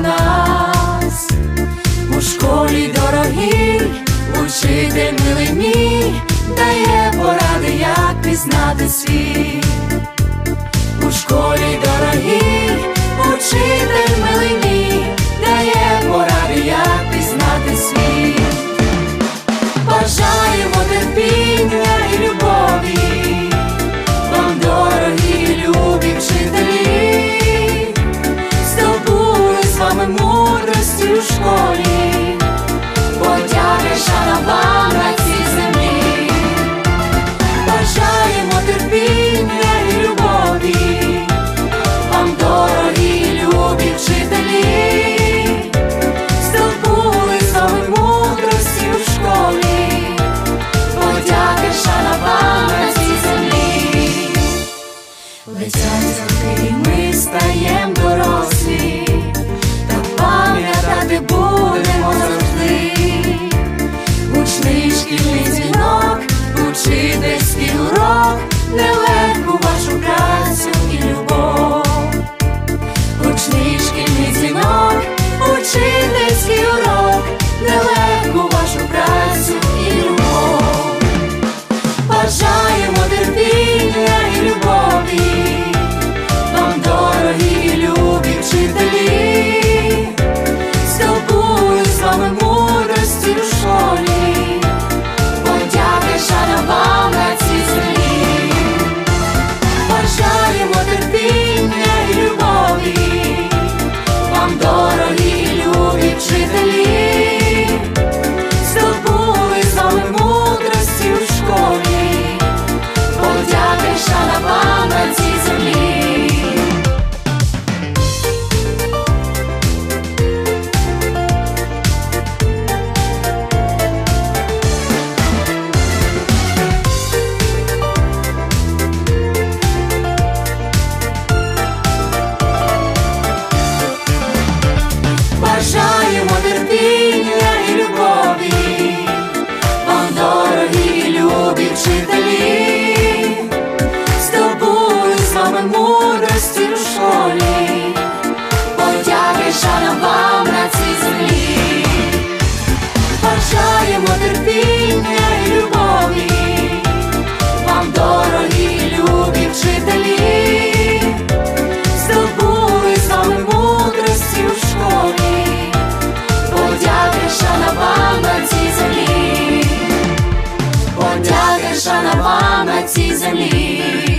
нас у школі дорогій, учитель милий мій, дає поради, як пізнати світ. У школі дорогій, учитель милий мій. нелегку вашу працю і любов, гучний шкільний дзвінок, учительський урок, нелегку вашу працю і любов, бажаємо терпіти права на цій землі.